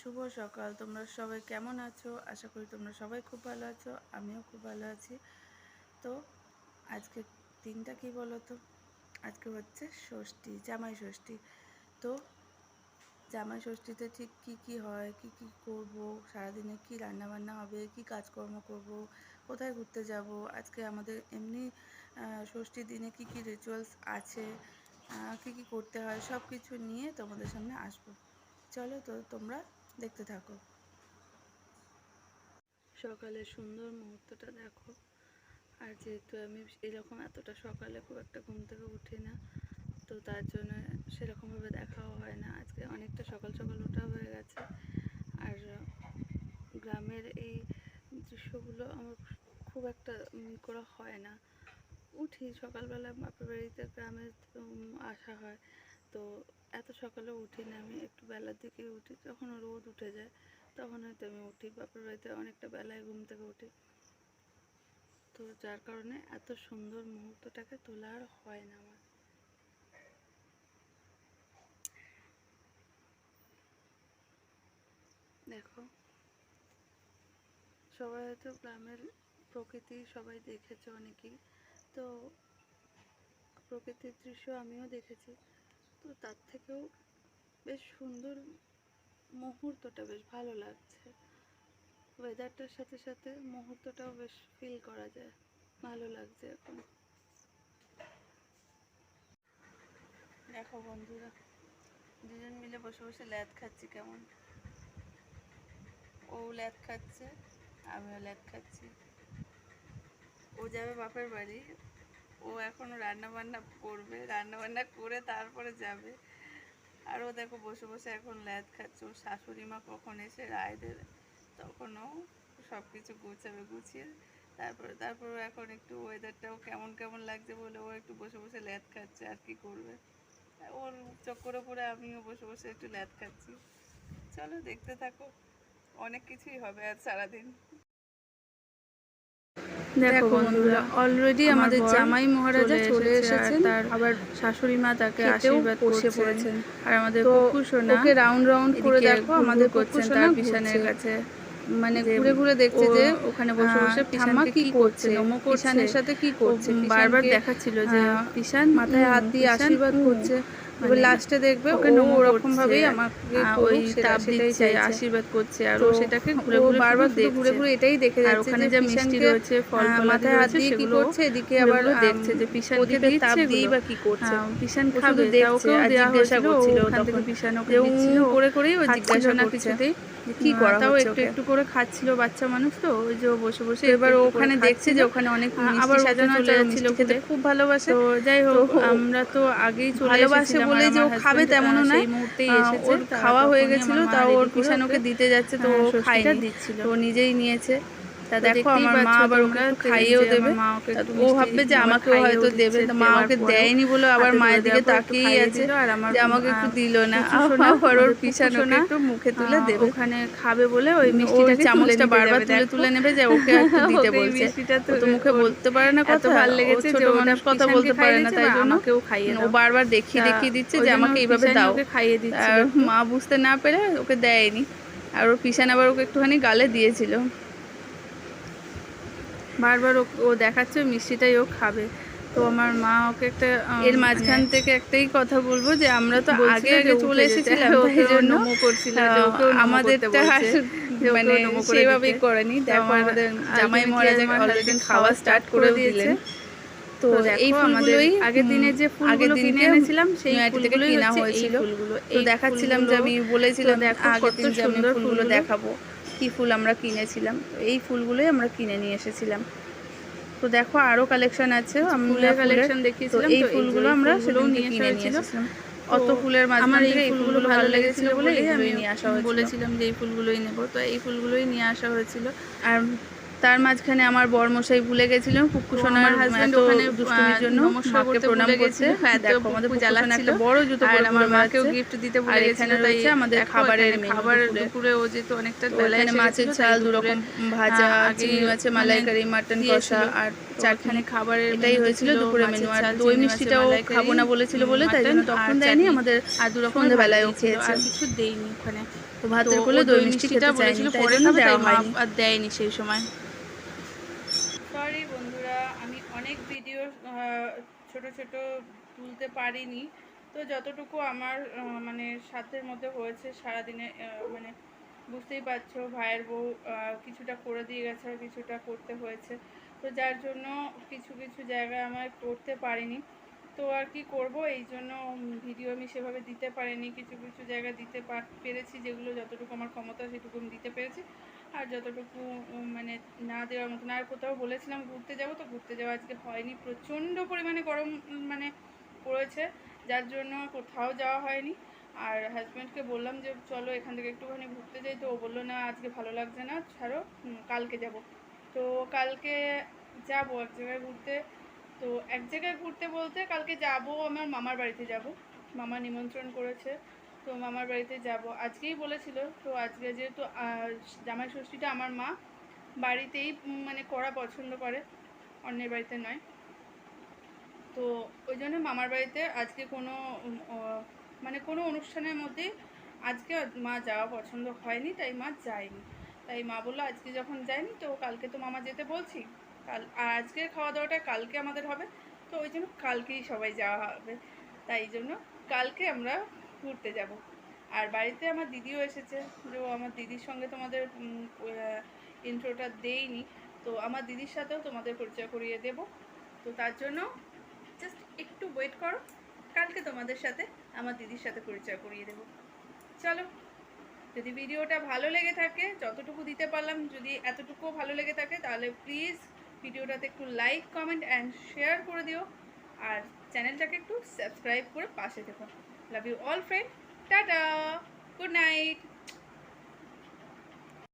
শুভ সকাল। তোমরা সবাই কেমন আছো? আশা করি তোমরা সবাই খুব ভালো আছো, আমিও খুব ভালো আছি। তো আজকে দিনটা কি বলো তো আজকে হচ্ছে ষষ্ঠী, জামাই ষষ্ঠী। তো জামাই ষষ্ঠীতে ঠিক কি কি হয়, কি কি করব, সারাদিনে কি রান্না বান্না হবে, কি কাজকর্ম করব, কোথায় ঘুরতে যাব? আজকে আমাদের এমনি ষষ্ঠীর দিনে কি কি রিচুয়ালস আছে কি কি করতে হয় সব কিছু নিয়ে তোমাদের সামনে আসব। চলো তো তোমরা দেখতে থাকো। সকালের সুন্দর মুহূর্তটা দেখো। আর যেহেতু আমি এরকম এতটা সকালে খুব একটা ঘুম থেকে উঠি না, তো তার জন্য সেরকমভাবে দেখাও হয় না। আজকে অনেকটা সকাল সকাল ওঠা হয়ে গেছে। আর গ্রামের এই দৃশ্যগুলো আমার খুব একটা করা হয় না। উঠি সকালবেলা বাপের বাড়িতে গ্রামে আসা হয়। তো এত সকালে উঠি না, আমি একটু বেলার দিকে উঠি, যখন রোদ উঠে যায়, তখন হয়তো আমি উঠি, বাপের বাড়িতে অনেকটা বেলায় ঘুম থেকে উঠি। তো যার কারণে এত সুন্দর মুহূর্তটাকে তোলা আর হয় না আমার। দেখো, সবাই হয়তো গ্রামের প্রকৃতি সবাই দেখেছে অনেকেই, তো প্রকৃতির দৃশ্য আমিও দেখেছি। তো তার থেকেও বেশ সুন্দর মুহূর্তটা বেশ ভালো লাগছে। ওয়েদারটার সাথে সাথে মুহূর্তটাও বেশ ফিল করা যায়। ভালো লাগছে এখন। দেখো বন্ধুরা, দুজন মিলে বসে বসে ল্যাদ খাচ্ছি কেমন? ও ল্যাদ খাচ্ছে, আমিও ল্যাদ খাচ্ছি। ও যাবে বাপের বাড়ি। ও এখনও রান্না বান্না করবে রান্না বান্না করে তারপরে যাবে। আর ও দেখো বসে বসে এখন ল্যাদ খাচ্ছে। ওর শাশুড়ি মা কখন এসে রায় দেবে? তখন ও সব কিছু গুছাবে গুছিয়ে। তারপরে তারপরে এখন একটু ওয়েদারটাও কেমন কেমন লাগছে বলে ও একটু বসে বসে ল্যাদ খাচ্ছে। আর কি করবে? ওর চক্করে পরে আমিও বসে বসে একটু ল্যাদ খাচ্ছি। চলো দেখতে থাকো। অনেক কিছুই হবে আজ সারাদিন। দেখো বন্ধুরা অলরেডি আমাদের জামাই মহারাজা চলে এসেছেন। তার আবার শাশুড়ি মা তাকে আশীর্বাদ বসে করছেন। পড়েছেন। আর আমাদের রাউন্ড রাউন্ড করে দেখো আমাদের করছেন কুকুর তার সোনা বিছানের কাছে। মানে ঘুরে ঘুরে দেখছে যে ওখানে বসে বসে পিসানকে কি করছে পিসানের সাথে কি করছে? বারবার দেখাচ্ছিল যে পিসান মাথায় হাত দিয়ে আশীর্বাদ করছে। লাস্টে দেখবে ওকে ওরকম ভাবেই আমাকে ওই তাপ দিচ্ছে আশীর্বাদ করছে আর ও সেটাকে ঘুরে ঘুরে বারবার ঘুরে ঘুরে এটাই দেখে যাচ্ছে ওখানে যে মিষ্টি রয়েছে ফল মাথায় হাত দিয়ে কি করছে? এদিকে আবার দেখছে যে পিসানকে তাপ দিই বা কি করছে? পিসান খাবে দেখছে আর জিজ্ঞাসা করছিল তখন। পিসান ওকে করে করেই ও খাচ্ছিল জিজ্ঞাসা না কিছুতেই। কি করা তাও একটু একটু করে খাচ্ছিল বাচ্চা মানুষ তো ওই যে বসে বসে এবার ওখানে দেখছে যে ওখানে অনেক আবার সাজানো যাচ্ছিল খেতে। খুব ভালোবাসে তো যাই হোক আমরা তো আগেই চলে ভালোবাসে বলে যে ও খাবে তেমনও না। মুহূর্তেই এসেছে ওর খাওয়া হয়ে গেছিল তাও ওর পিছানোকে দিতে যাচ্ছে তো ও খাইটা দিচ্ছিল। ও নিজেই নিয়েছে তা দেখো আমার মা আবার ওকে খাইয়েও দেবে। ও ভাববে যে হয়তো দেবে তো মা ওকে দেয়নি বলে আবার মায়ের দিকে তাকিয়েই আছে যে আমাকে একটু দিল না। আবার ওর পিছান সোনা, একটু মুখে তুলে দেবে। ওখানে খাবে বলে ওই মিষ্টিটাকে চামচটা বারবার তুলে তুলে নেবে যে ওকে একটু দিতে বলছে। তো মুখে বলতে পারে না কথা ভালো লেগেছে ছোট মানুষ কথা বলতে পারে না তাই জন্য কেউ খাইয়ে ও বারবার দেখিয়ে দেখিয়ে দিচ্ছে যে আমাকে এইভাবে পিসানি দাও। ওকে খাইয়ে দিচ্ছে। আর মা বুঝতে না পেরে ওকে দেয়নি। আর ওর পিছান আবার ওকে একটুখানি গালে দিয়েছিল বারবার ও- দেখাচ্ছে মিষ্টিটাই ও খাবে। তো আমার মা ওকে একটা এর মাঝখান মানে থেকে একটাই কথা বলব যে আমরা তো আগে আগে চলে এসেছিলাম ওকেও জন্য আমাদেরটা মানে সেভাবেই করেনি। দেখো আমাদের জামাই মহারাজা অলরেডি খাওয়া স্টার্ট করে দিয়েছে। তো এই ফুলগুলোই আগের দিনে যে ফুলগুলো কিনে এনেছিলাম সেই থেকে কেনা হয়েছিল। ফুলগুলো। এই দেখাচ্ছিলাম যে আমি বলেছিলাম আগের দিন যে আমি ফুলগুলো। দেখাবো। কি ফুল আমরা কিনেছিলাম এই ফুলগুলোই আমরা কিনে নিয়ে এসেছিলাম। তো দেখো আরও কালেকশন আছে ফুলের কালেকশন দেখিয়েছিলাম এই ফুলগুলো আমরা সেগুলো নিয়ে কিনে নিয়ে এসেছিলাম। অত ফুলের মাঝখান থেকে এই ফুলগুলো ভালো লেগেছিল বলে আমি নিয়ে আসা হয়েছিল। বলেছিলাম যে এই ফুলগুলোই নেব তো এই ফুলগুলোই নিয়ে আসা হয়েছিল। আর তার মাঝখানে আমার বরমশাই ভুলে গেছিলেন পুক্কু তো সোনার আমার husband এত ওখানে, দুষ্টুমির জন্য নমস্কার করতে প্রণাম করছে গেছিল। হ্যাঁ দেখো আমাদের পুক্কু পুক্কু সোনা জ্বালাচ্ছিল। একটা বড় জুতো পরে আমার মাকেও গিফট দিতে ভুলে গেছিল তাই আমাদের খাবারের খাবার দুপুরে। ও যেহেতু অনেকটা তো বেলা মাছের গেছিল, ঝাল দু রকম ভাজা চিংড়ি মাছের মানে মালাইকারি মাটন। কষা আর চারখানে খাবারের এটাই হয়েছিল দুপুরে মেনু আর দই মিষ্টিটাও খাব না বলেছিল বলে তাই জন্য তখন দেয়নি আমাদের আর দু রকম ও খেয়েছে। আর কিছু দেইনি ওখানে তো ভাতের কোলে দই মিষ্টিটা বলেছিল পরে তাই দেওয়া মা হয়নি আর দেয়নি সেই সময় সরি বন্ধুরা, আমি অনেক ভিডিও ছোট ছোট তুলতে পারিনি। তো যতটুকু আমার মানে সাধ্যের মধ্যে হয়েছে সারাদিনে মানে বুঝতেই পারছ, ভাইয়ের বউ কিছুটা করে দিয়ে গেছে কিছুটা করতে হয়েছে। তো যার জন্য কিছু কিছু জায়গায় আমার করতে পারিনি। তো আর কি করব? এই জন্য ভিডিও আমি সেভাবে দিতে পারিনি। কিছু কিছু জায়গা দিতে পার- পেরেছি যেগুলো যতটুকু আমার ক্ষমতা সেটুকু আমি দিতে পেরেছি। আর যতটুকু মানে না দেওয়ার মতন আর কোথাও বলেছিলাম ঘুরতে যাব তো ঘুরতে যাওয়া আজকে হয়নি। প্রচণ্ড পরিমাণে গরম মানে পড়েছে, যার জন্য কোথাও যাওয়া হয়নি। আর হাজব্যান্ডকে বললাম যে, চলো এখান থেকে একটুখানি ঘুরতে যাই। তো ও বলল, না, আজকে ভালো লাগছে না, ছাড়ো কালকে যাব। তো কালকে যাব এক জায়গায় ঘুরতে। তো এক জায়গায় ঘুরতে বলতে কালকে যাব আমার মামার বাড়িতে যাব। মামা নিমন্ত্রণ করেছে, তো মামার বাড়িতে যাব। আজকেই বলেছিল, তো আজকে যেহেতু জামাই ষষ্ঠীটা আমার মা, বাড়িতেই মানে করা পছন্দ করে, অন্যের বাড়িতে নয়। তো ওই জন্য মামার বাড়িতে আজকে কোনো মানে কোনো অনুষ্ঠানের মধ্যেই আজকে মা যাওয়া পছন্দ হয়নি, তাই মা যায়নি। তাই মা বলল, আজকে যখন যায়নি, তো কালকে তো মামা যেতে বলছি। কাল আজকের খাওয়া দাওয়াটা কালকে আমাদের হবে। তো ওই জন্য কালকেই সবাই যাওয়া হবে। তাই জন্য কালকে আমরা ঘুরতে যাব। আর বাড়িতে আমার দিদিও এসেছে। যে আমার দিদির সঙ্গে তোমাদের ইন্ট্রোটা দেইনি। তো আমার দিদির সাথেও তোমাদের পরিচয় করিয়ে দেব। তো তার জন্য জাস্ট একটু ওয়েট করো। কালকে তোমাদের সাথে আমার দিদির সাথে পরিচয় করিয়ে দেব। চলো, যদি ভিডিওটা ভালো লেগে থাকে, যতটুকু দিতে পারলাম, যদি এতটুকুও ভালো লেগে থাকে, তাহলে প্লিজ ভিডিওটাতে একটু লাইক কমেন্ট অ্যান্ড শেয়ার করে দিও। আর চ্যানেলটাকে একটু সাবস্ক্রাইব করে পাশে থেকো। Love you all friend tata good night